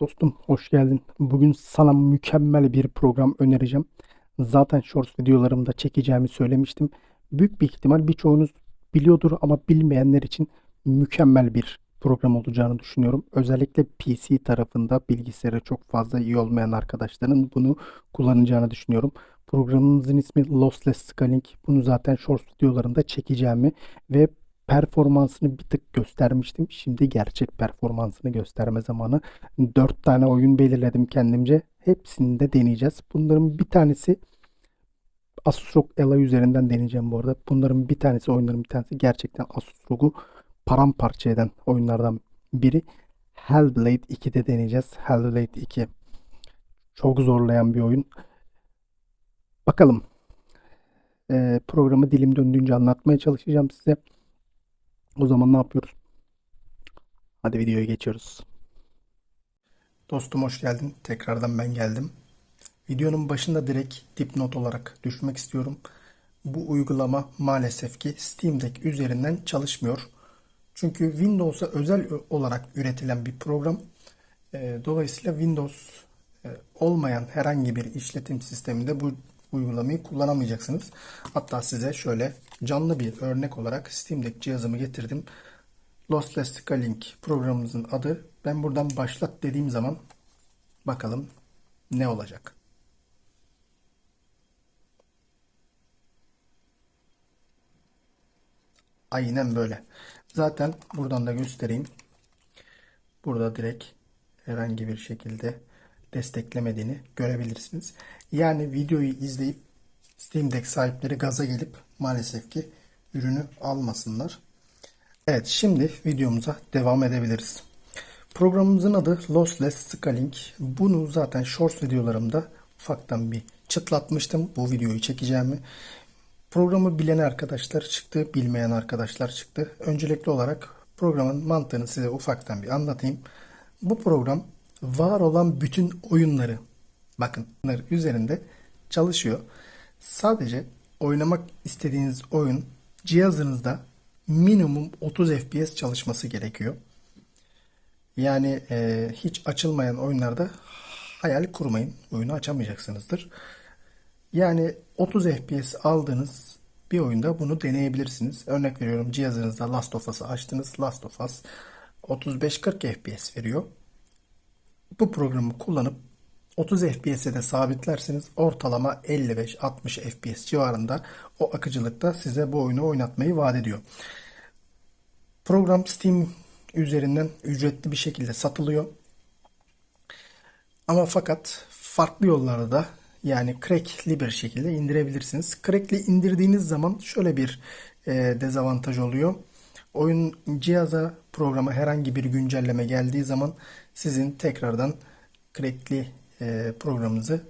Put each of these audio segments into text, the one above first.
Dostum hoş geldin. Bugün sana mükemmel bir program önereceğim. Zaten Shorts videolarımda çekeceğimi söylemiştim. Büyük bir ihtimal birçoğunuz biliyordur ama bilmeyenler için mükemmel bir program olacağını düşünüyorum. Özellikle PC tarafında bilgisayarı çok fazla iyi olmayan arkadaşların bunu kullanacağını düşünüyorum. Programımızın ismi Lossless Scaling. Bunu zaten Shorts videolarında çekeceğimi ve performansını bir tık göstermiştim. Şimdi gerçek performansını gösterme zamanı. 4 tane oyun belirledim kendimce. Hepsini de deneyeceğiz. Bunların bir tanesi Asus ROG Ela üzerinden deneyeceğim bu arada. Bunların bir tanesi oyunların bir tanesi gerçekten Asus ROG'u paramparça eden oyunlardan biri. Hellblade 2'de deneyeceğiz. Hellblade 2 çok zorlayan bir oyun. Bakalım. Ee, programı dilim döndüğünce anlatmaya çalışacağım size. O zaman ne yapıyoruz? Hadi videoya geçiyoruz. Dostum hoş geldin. Tekrardan ben geldim. Videonun başında direkt dipnot olarak düşmek istiyorum. Bu uygulama maalesef ki Steam Deck üzerinden çalışmıyor. Çünkü Windows'a özel olarak üretilen bir program. Ee, Dolayısıyla Windows e, olmayan herhangi bir işletim sisteminde bu uygulamayı kullanamayacaksınız. Hatta size şöyle canlı bir örnek olarak Steam Deck cihazımı getirdim. Lossless Scaling programımızın adı. Ben buradan başlat dediğim zaman bakalım ne olacak. Aynen böyle. Zaten buradan da göstereyim. Burada direkt herhangi bir şekilde desteklemediğini görebilirsiniz. Yani videoyu izleyip Steam Deck sahipleri gaza gelip maalesef ki ürünü almasınlar. Evet şimdi videomuza devam edebiliriz. Programımızın adı Lossless Scaling. Bunu zaten Shorts videolarımda ufaktan bir çıtlatmıştım bu videoyu çekeceğimi. Programı bilen arkadaşlar çıktı, bilmeyen arkadaşlar çıktı. Öncelikli olarak programın mantığını size ufaktan bir anlatayım. Bu program var olan bütün oyunları bakın üzerinde çalışıyor. Sadece oynamak istediğiniz oyun cihazınızda minimum 30 FPS çalışması gerekiyor. Yani e, hiç açılmayan oyunlarda hayal kurmayın. Oyunu açamayacaksınızdır. Yani 30 FPS aldığınız bir oyunda bunu deneyebilirsiniz. Örnek veriyorum cihazınızda Last of Us'ı açtınız. Last of Us 35-40 FPS veriyor. Bu programı kullanıp 30 FPS'e de sabitlerseniz ortalama 55-60 FPS civarında o akıcılıkta size bu oyunu oynatmayı vaat ediyor. Program Steam üzerinden ücretli bir şekilde satılıyor. Ama fakat farklı yollarda da yani crackli bir şekilde indirebilirsiniz. Crackli indirdiğiniz zaman şöyle bir e, dezavantaj oluyor. Oyun cihaza programa herhangi bir güncelleme geldiği zaman sizin tekrardan crackli programınızı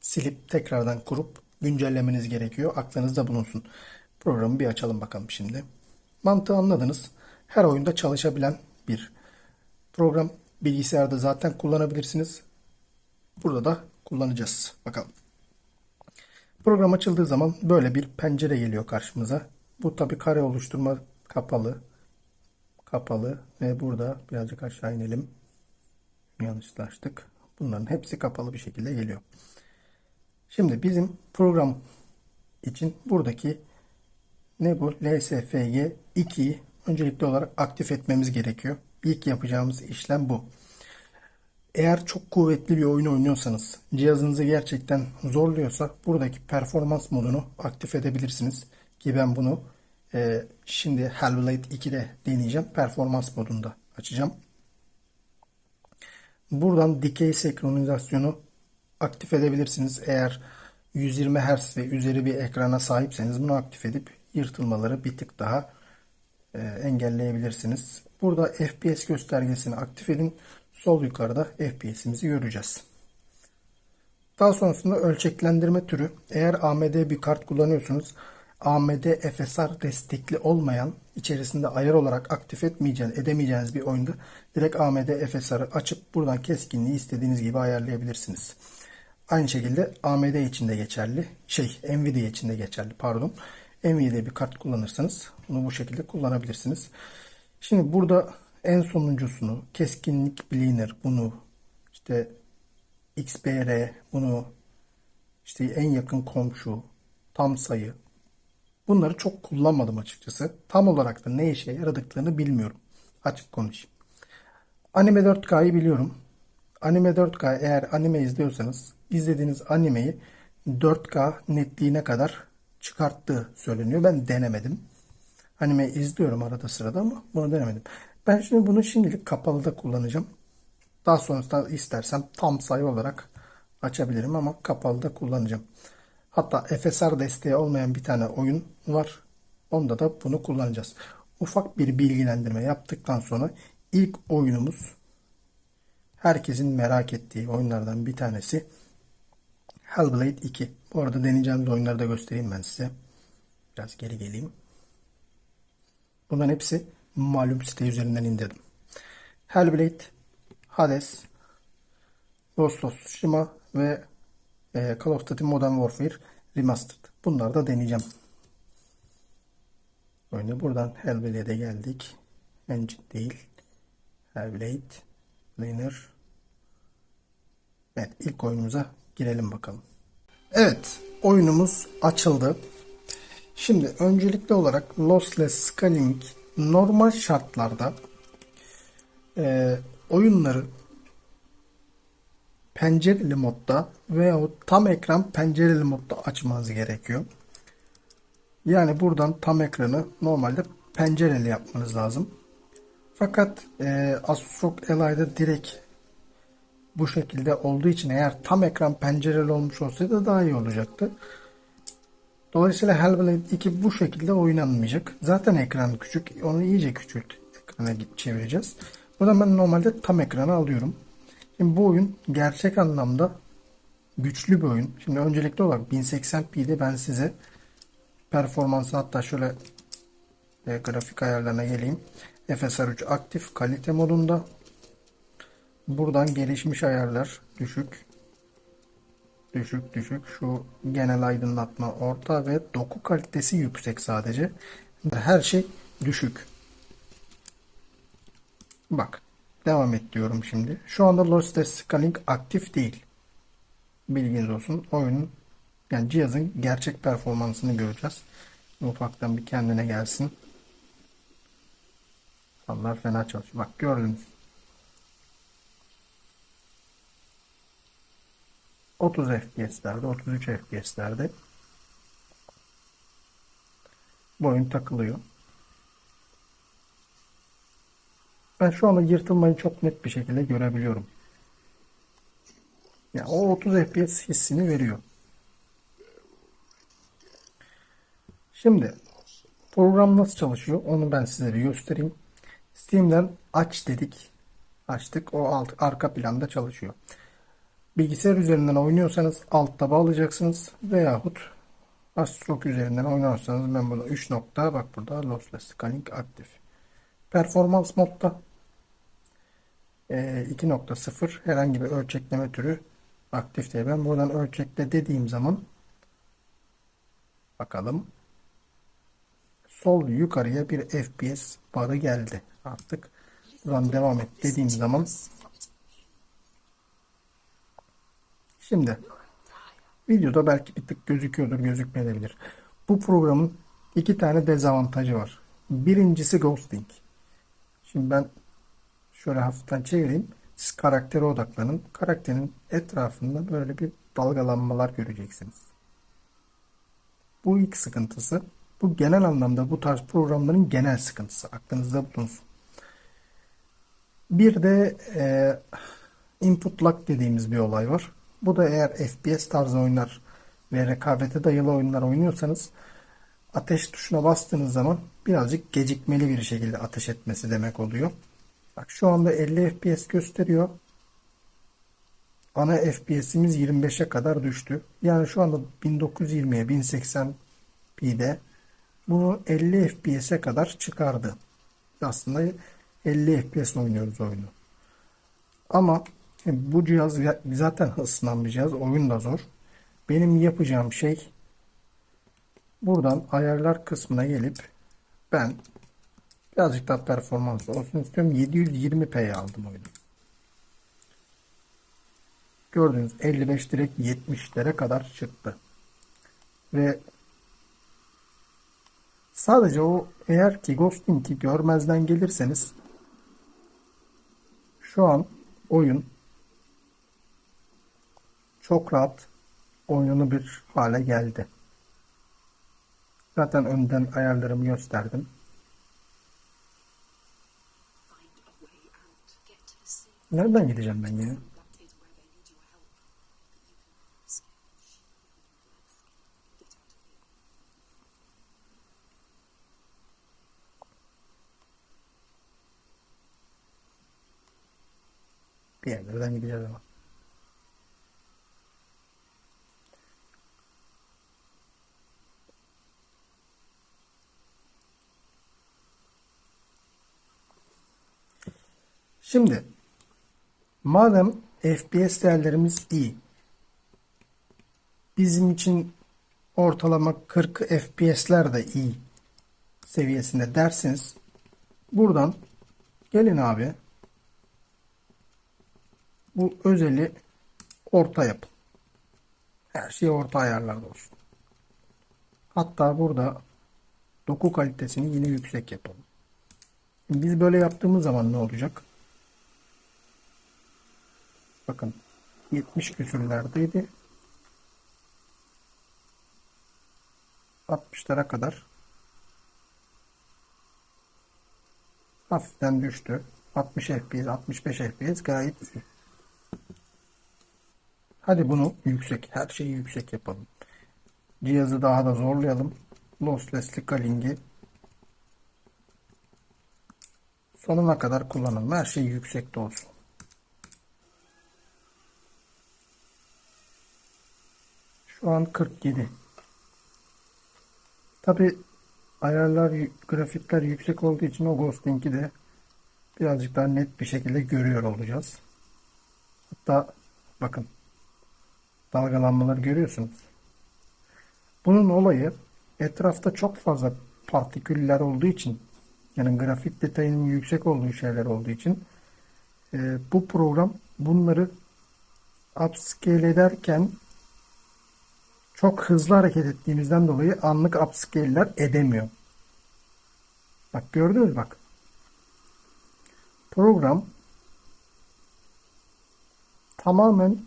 silip tekrardan kurup güncellemeniz gerekiyor. Aklınızda bulunsun. Programı bir açalım bakalım şimdi. Mantığı anladınız. Her oyunda çalışabilen bir program. Bilgisayarda zaten kullanabilirsiniz. Burada da kullanacağız. Bakalım. Program açıldığı zaman böyle bir pencere geliyor karşımıza. Bu tabi kare oluşturma kapalı. Kapalı ve burada birazcık aşağı inelim. Yanlışlaştık. Bunların hepsi kapalı bir şekilde geliyor. Şimdi bizim program için buradaki ne bu? LSFG 2'yi öncelikli olarak aktif etmemiz gerekiyor. İlk yapacağımız işlem bu. Eğer çok kuvvetli bir oyun oynuyorsanız, cihazınızı gerçekten zorluyorsa buradaki performans modunu aktif edebilirsiniz. Ki ben bunu e, şimdi Hellblade 2'de deneyeceğim. Performans modunda açacağım. Buradan dikey senkronizasyonu aktif edebilirsiniz. Eğer 120 Hz ve üzeri bir ekrana sahipseniz bunu aktif edip yırtılmaları bir tık daha e, engelleyebilirsiniz. Burada FPS göstergesini aktif edin. Sol yukarıda FPS'imizi göreceğiz. Daha sonrasında ölçeklendirme türü. Eğer AMD bir kart kullanıyorsunuz AMD FSR destekli olmayan içerisinde ayar olarak aktif etmeyeceğiniz, edemeyeceğiniz bir oyunda direkt AMD FSR'ı açıp buradan keskinliği istediğiniz gibi ayarlayabilirsiniz. Aynı şekilde AMD için de geçerli. Şey Nvidia için de geçerli pardon. Nvidia bir kart kullanırsanız bunu bu şekilde kullanabilirsiniz. Şimdi burada en sonuncusunu keskinlik bliner bunu işte XBR bunu işte en yakın komşu, tam sayı bunları çok kullanmadım açıkçası. Tam olarak da ne işe yaradıklarını bilmiyorum. Açık konuşayım. Anime 4K'yı biliyorum. Anime 4K eğer anime izliyorsanız izlediğiniz animeyi 4K netliğine kadar çıkarttığı söyleniyor. Ben denemedim. Anime izliyorum arada sırada ama bunu denemedim. Ben şimdi bunu şimdilik kapalıda kullanacağım. Daha sonrasında istersem tam sayı olarak açabilirim ama kapalıda kullanacağım. Hatta FSR desteği olmayan bir tane oyun var. Onda da bunu kullanacağız. Ufak bir bilgilendirme yaptıktan sonra ilk oyunumuz herkesin merak ettiği oyunlardan bir tanesi Hellblade 2. Bu arada deneyeceğimiz oyunları da göstereyim ben size. Biraz geri geleyim. Bunların hepsi malum site üzerinden indirdim. Hellblade, Hades, Ghost of Tsushima ve e, Call of Duty Modern Warfare Remastered. Bunları da deneyeceğim. Oyunu buradan Hellblade'e geldik. Engine değil. Hellblade, Liner. Evet ilk oyunumuza girelim bakalım. Evet oyunumuz açıldı. Şimdi öncelikli olarak Lossless Scaling normal şartlarda e, oyunları pencereli modda veyahut tam ekran pencereli modda açmanız gerekiyor. Yani buradan tam ekranı normalde pencereli yapmanız lazım. Fakat e, Asus ROG Ali'da direkt bu şekilde olduğu için eğer tam ekran pencereli olmuş olsaydı daha iyi olacaktı. Dolayısıyla Hellblade 2 bu şekilde oynanmayacak. Zaten ekran küçük. Onu iyice küçült ekrana çevireceğiz. Buradan ben normalde tam ekranı alıyorum. Şimdi bu oyun gerçek anlamda güçlü bir oyun. Şimdi öncelikli olarak 1080p'de ben size performansı hatta şöyle e, grafik ayarlarına geleyim. FSR3 aktif kalite modunda. Buradan gelişmiş ayarlar düşük. Düşük düşük. Şu genel aydınlatma orta ve doku kalitesi yüksek sadece. Her şey düşük. Bak. Devam et diyorum şimdi. Şu anda Lossless Scaling aktif değil. Bilginiz olsun. Oyunun yani cihazın gerçek performansını göreceğiz. Ufaktan bir kendine gelsin. Fanlar fena çalışıyor. Bak gördünüz. 30 FPS'lerde, 33 FPS'lerde bu oyun takılıyor. Ben şu anda yırtılmayı çok net bir şekilde görebiliyorum. Yani o 30 FPS hissini veriyor. Şimdi program nasıl çalışıyor onu ben size bir göstereyim. Steam'den aç dedik. Açtık. O alt, arka planda çalışıyor. Bilgisayar üzerinden oynuyorsanız alt taba alacaksınız. Veyahut Astrok üzerinden oynarsanız ben burada 3 nokta bak burada Lossless Scaling aktif. Performans modda 2.0 e, herhangi bir ölçekleme türü aktif değil. Ben buradan ölçekle dediğim zaman bakalım sol yukarıya bir FPS barı geldi. Artık buradan devam et dediğim zaman şimdi videoda belki bir tık gözüküyordur gözükmeyebilir. Bu programın iki tane dezavantajı var. Birincisi ghosting. Şimdi ben şöyle hafiften çevireyim. Siz karaktere odaklanın. Karakterin etrafında böyle bir dalgalanmalar göreceksiniz. Bu ilk sıkıntısı. Bu genel anlamda bu tarz programların genel sıkıntısı. Aklınızda bulunsun. Bir de e, input lag dediğimiz bir olay var. Bu da eğer FPS tarzı oyunlar ve rekabete dayalı oyunlar oynuyorsanız ateş tuşuna bastığınız zaman birazcık gecikmeli bir şekilde ateş etmesi demek oluyor. Bak şu anda 50 FPS gösteriyor. Ana FPS'imiz 25'e kadar düştü. Yani şu anda 1920'ye 1080p'de bunu 50 FPS'e kadar çıkardı. Aslında 50 FPS oynuyoruz oyunu. Ama bu cihaz zaten ısınan bir cihaz. Oyun da zor. Benim yapacağım şey buradan ayarlar kısmına gelip ben birazcık daha performans olsun istiyorum. 720p aldım oyunu. Gördüğünüz 55 direkt 70'lere kadar çıktı. Ve sadece o eğer ki Ghosting'i görmezden gelirseniz şu an oyun çok rahat oyunlu bir hale geldi. Zaten önden ayarlarımı gösterdim. Nereden gideceğim ben ya? Bir yerlerden gideceğiz ama. Şimdi madem FPS değerlerimiz iyi bizim için ortalama 40 FPS'ler de iyi seviyesinde derseniz buradan gelin abi bu özeli orta yapın. Her şey orta ayarlarda olsun. Hatta burada doku kalitesini yine yüksek yapalım. Biz böyle yaptığımız zaman ne olacak? Bakın 70 küsürlerdeydi. 60'lara kadar hafiften düştü. 60 FPS, 65 FPS gayet iyi. Hadi bunu yüksek, her şeyi yüksek yapalım. Cihazı daha da zorlayalım. Lossless Link'i sonuna kadar kullanalım. Her şey yüksekte olsun. Şu an 47. Tabi ayarlar, grafikler yüksek olduğu için o ghosting'i de birazcık daha net bir şekilde görüyor olacağız. Hatta bakın dalgalanmaları görüyorsunuz. Bunun olayı etrafta çok fazla partiküller olduğu için yani grafik detayının yüksek olduğu şeyler olduğu için e, bu program bunları upscale ederken çok hızlı hareket ettiğimizden dolayı anlık upscale'ler edemiyor. Bak gördünüz bak. Program tamamen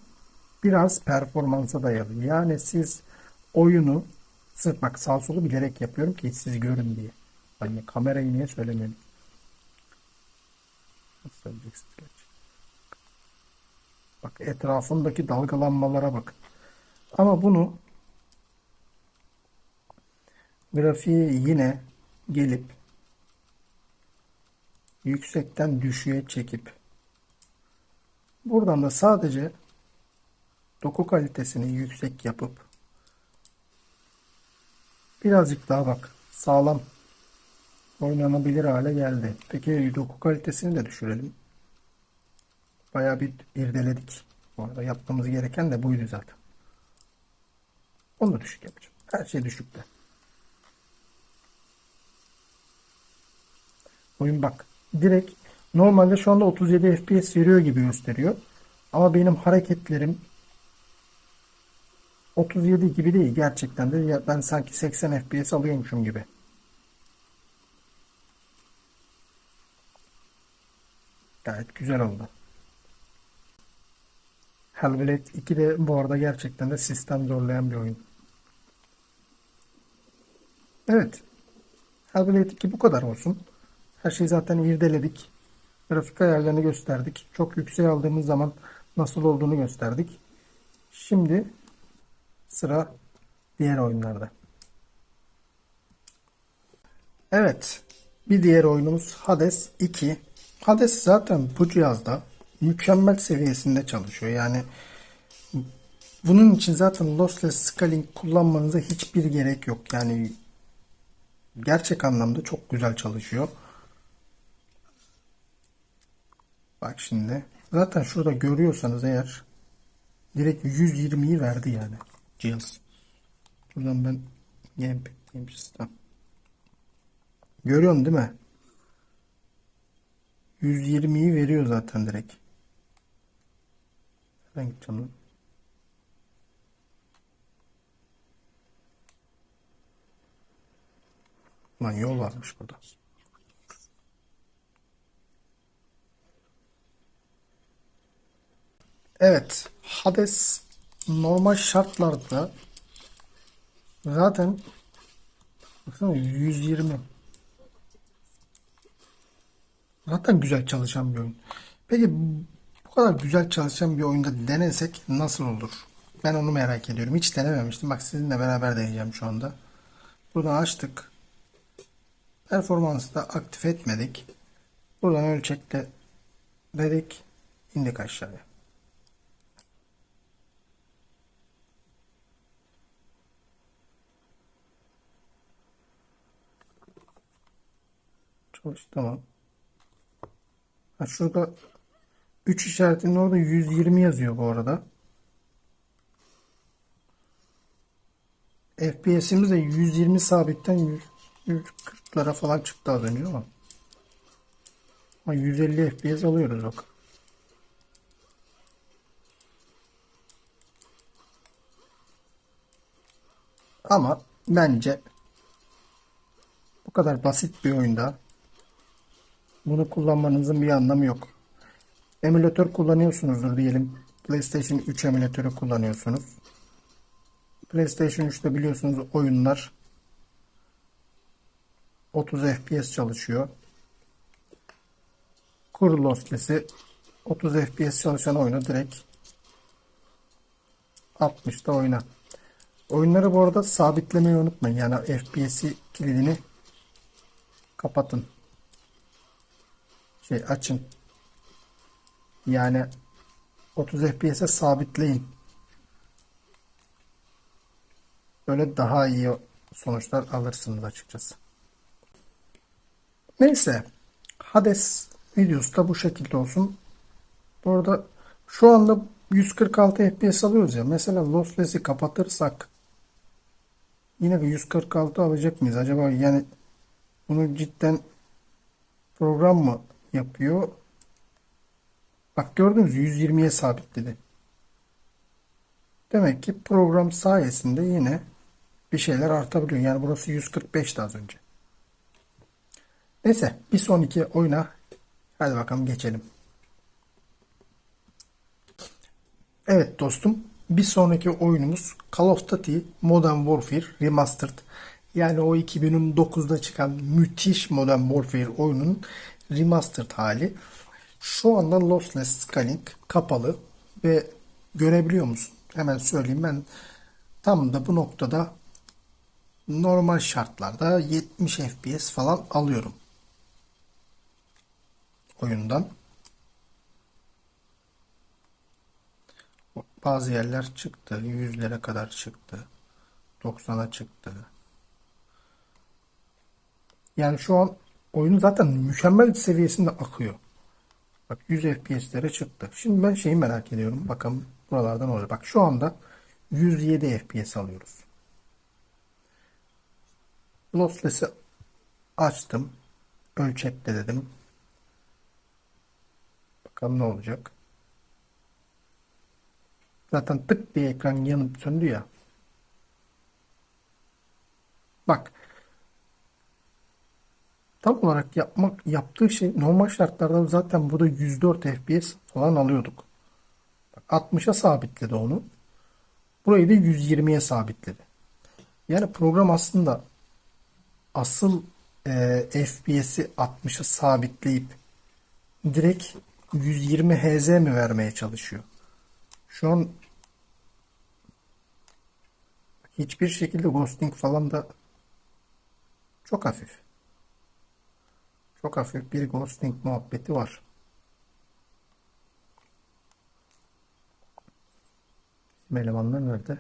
biraz performansa dayalı. Yani siz oyunu sırf bak sağ solu bilerek yapıyorum ki siz görün diye. Hani kamerayı niye söylemiyorum? Bak etrafındaki dalgalanmalara bakın. Ama bunu grafiği yine gelip yüksekten düşüğe çekip buradan da sadece doku kalitesini yüksek yapıp birazcık daha bak sağlam oynanabilir hale geldi. Peki doku kalitesini de düşürelim. Bayağı bir irdeledik. Bu arada yapmamız gereken de buydu zaten. Onu da düşük yapacağım. Her şey düşükte. Oyun bak. Direkt normalde şu anda 37 FPS veriyor gibi gösteriyor. Ama benim hareketlerim 37 gibi değil gerçekten de ben sanki 80 FPS alıyormuşum gibi. Gayet güzel oldu. Hellblade 2 de bu arada gerçekten de sistem zorlayan bir oyun. Evet. Hellblade 2 bu kadar olsun. Her şeyi zaten irdeledik. Grafik ayarlarını gösterdik. Çok yükseğe aldığımız zaman nasıl olduğunu gösterdik. Şimdi sıra diğer oyunlarda. Evet. Bir diğer oyunumuz Hades 2. Hades zaten bu cihazda mükemmel seviyesinde çalışıyor. Yani bunun için zaten lossless scaling kullanmanıza hiçbir gerek yok. Yani gerçek anlamda çok güzel çalışıyor. Bak şimdi. Zaten şurada görüyorsanız eğer direkt 120'yi verdi yani cihaz. Buradan ben gamepad diyeyim sistem. Görüyorsun değil mi? 120'yi veriyor zaten direkt. Ben gideceğim lan. Lan yol varmış burada. Evet. Hades normal şartlarda zaten baksana 120 zaten güzel çalışan bir oyun. Peki bu kadar güzel çalışan bir oyunda denesek nasıl olur? Ben onu merak ediyorum. Hiç denememiştim. Bak sizinle beraber deneyeceğim şu anda. Buradan açtık. Performansı da aktif etmedik. Buradan ölçekle dedik. indik aşağıya. Çalış tamam. Ha, şurada 3 işaretinin orada 120 yazıyor bu arada. FPS'imiz de 120 sabitten 100, 140'lara falan çıktı az önce ama. Ama 150 FPS alıyoruz bak. Ama bence bu kadar basit bir oyunda bunu kullanmanızın bir anlamı yok. Emülatör kullanıyorsunuzdur diyelim. PlayStation 3 emülatörü kullanıyorsunuz. PlayStation 3'te biliyorsunuz oyunlar 30 FPS çalışıyor. Kur lossless'i 30 FPS çalışan oyunu direkt 60'ta oyna. Oyunları bu arada sabitlemeyi unutmayın. Yani FPS'i kilidini kapatın. Şey açın. Yani 30 FPS'e sabitleyin. Böyle daha iyi sonuçlar alırsınız açıkçası. Neyse. Hades videosu da bu şekilde olsun. Bu arada şu anda 146 FPS alıyoruz ya. Mesela lossless'i kapatırsak yine de 146 alacak mıyız acaba? Yani bunu cidden program mı yapıyor? Bak gördünüz mü? 120'ye sabitledi. Demek ki program sayesinde yine bir şeyler artabiliyor. Yani burası 145'ti az önce. Neyse bir sonraki oyuna hadi bakalım geçelim. Evet dostum bir sonraki oyunumuz Call of Duty Modern Warfare Remastered. Yani o 2009'da çıkan müthiş Modern Warfare oyunun remastered hali. Şu anda Lossless Scanning kapalı ve görebiliyor musun? Hemen söyleyeyim ben tam da bu noktada normal şartlarda 70 FPS falan alıyorum oyundan. Bazı yerler çıktı. Yüzlere kadar çıktı. 90'a çıktı. Yani şu an oyun zaten mükemmel seviyesinde akıyor. Bak 100 FPS'lere çıktı. Şimdi ben şeyi merak ediyorum. Bakalım buralardan olacak. Bak şu anda 107 FPS alıyoruz. Lossless'i açtım. Ölçekle dedim. Bakalım ne olacak. Zaten tık diye ekran yanıp söndü ya. Bak. Tam olarak yapmak yaptığı şey normal şartlarda zaten burada 104 FPS falan alıyorduk. Bak 60'a sabitledi onu. Burayı da 120'ye sabitledi. Yani program aslında asıl e, FPS'i 60'a sabitleyip direkt 120 Hz mi vermeye çalışıyor? Şu an hiçbir şekilde ghosting falan da çok hafif. Çok hafif bir ghosting muhabbeti var. Bizim elemanlar nerede?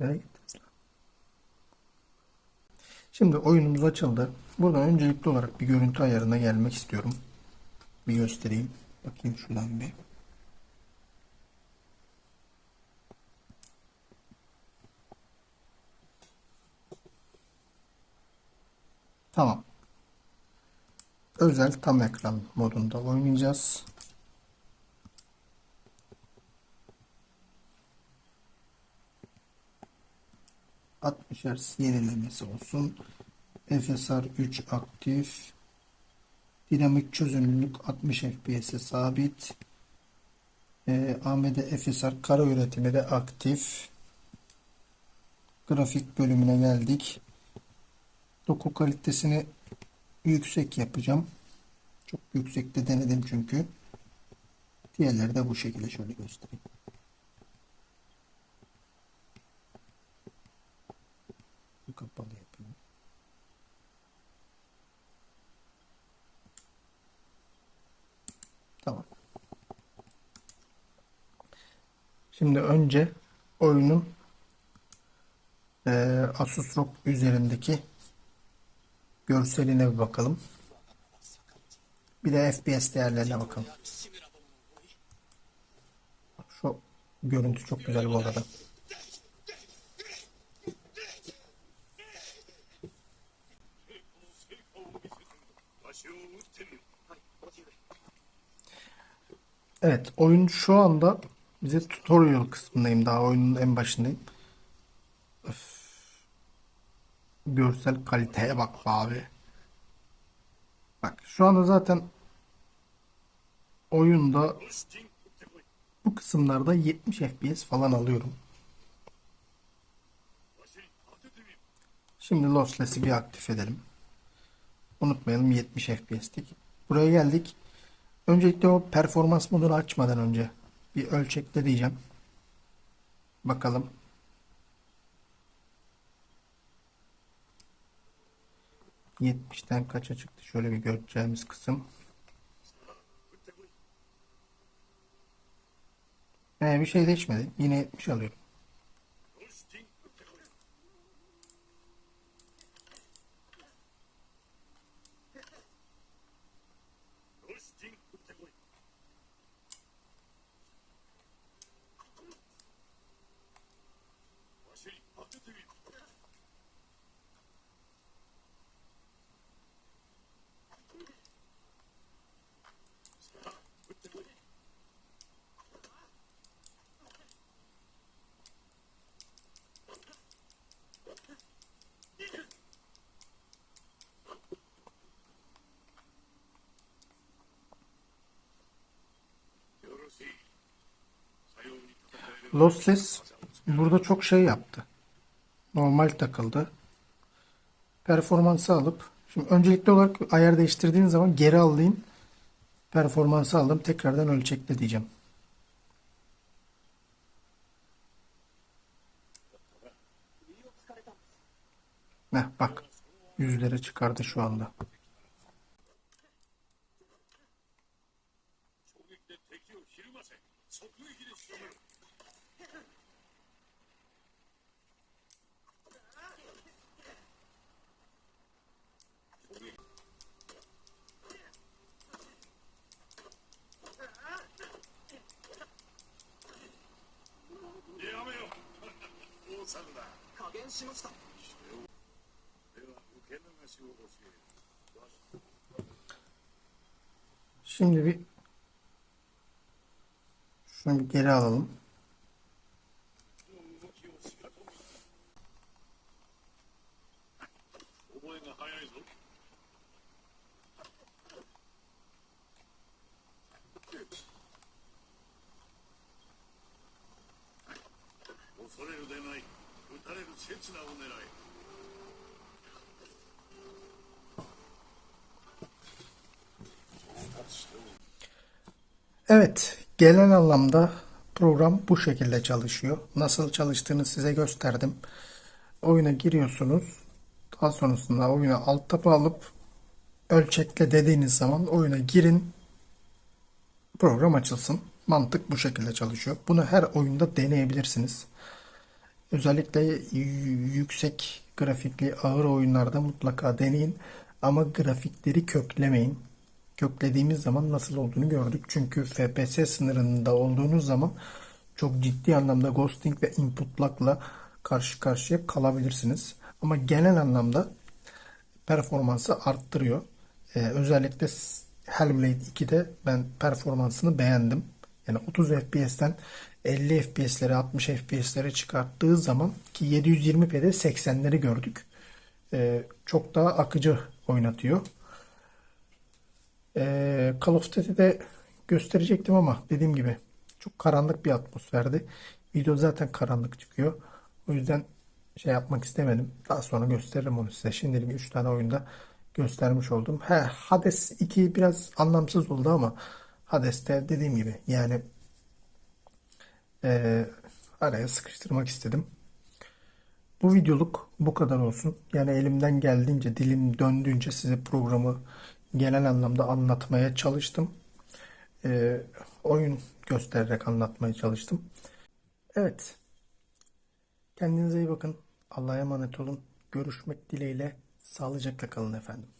Nereye gittiniz lan? Şimdi oyunumuz açıldı. Buradan öncelikli olarak bir görüntü ayarına gelmek istiyorum. Bir göstereyim. Bakayım şuradan bir. Tamam. Özel tam ekran modunda oynayacağız. Hz yenilemesi olsun. FSR 3 aktif. Dinamik çözünürlük 60 FPS'e sabit. Ee, e, AMD FSR kara üretimi de aktif. Grafik bölümüne geldik. Doku kalitesini yüksek yapacağım. Çok yüksekte denedim çünkü. Diğerleri de bu şekilde şöyle göstereyim. Kapalı yapayım. Tamam. Şimdi önce oyunun eee, Asus ROG üzerindeki görseline bir bakalım. Bir de FPS değerlerine bakalım. Şu görüntü çok güzel bu arada. Evet, oyun şu anda bize tutorial kısmındayım. Daha oyunun en başındayım. Görsel kaliteye bak abi. Bak şu anda zaten oyunda bu kısımlarda 70 FPS falan alıyorum. Şimdi lossless'i bir aktif edelim. Unutmayalım 70 FPS'tik. Buraya geldik. Öncelikle o performans modunu açmadan önce bir ölçekle diyeceğim. Bakalım. ...70'ten kaça çıktı? Şöyle bir göreceğimiz kısım. Ee, bir şey değişmedi. Yine 70 alıyorum. Lossless burada çok şey yaptı. Normal takıldı. Performansı alıp şimdi öncelikli olarak ayar değiştirdiğin zaman geri alayım. Performansı aldım. Tekrardan ölçekle diyeceğim. Heh, bak. Yüzlere çıkardı şu anda. Şimdi bir şunu geri alalım. Genel anlamda program bu şekilde çalışıyor. Nasıl çalıştığını size gösterdim. Oyuna giriyorsunuz. Daha sonrasında oyuna alt tabı alıp ölçekle dediğiniz zaman oyuna girin. Program açılsın. Mantık bu şekilde çalışıyor. Bunu her oyunda deneyebilirsiniz. Özellikle yüksek grafikli ağır oyunlarda mutlaka deneyin. Ama grafikleri köklemeyin. Köklediğimiz zaman nasıl olduğunu gördük. Çünkü FPS sınırında olduğunuz zaman çok ciddi anlamda ghosting ve input lag'la karşı karşıya kalabilirsiniz. Ama genel anlamda performansı arttırıyor. Ee, özellikle Hellblade 2'de ben performansını beğendim. Yani 30 FPS'ten 50 FPS'lere 60 FPS'lere çıkarttığı zaman ki 720p'de 80'leri gördük. Ee, çok daha akıcı oynatıyor. Ee, Call of Duty'de gösterecektim ama dediğim gibi çok karanlık bir atmosferdi. Video zaten karanlık çıkıyor. O yüzden şey yapmak istemedim. Daha sonra gösteririm onu size. Şimdilik 3 tane oyunda göstermiş oldum. He, Hades 2 biraz anlamsız oldu ama Hades'te dediğim gibi yani eee, araya sıkıştırmak istedim. Bu videoluk bu kadar olsun. Yani elimden geldiğince, dilim döndüğünce size programı genel anlamda anlatmaya çalıştım. Ee, oyun göstererek anlatmaya çalıştım. Evet. Kendinize iyi bakın. Allah'a emanet olun. Görüşmek dileğiyle. Sağlıcakla kalın efendim.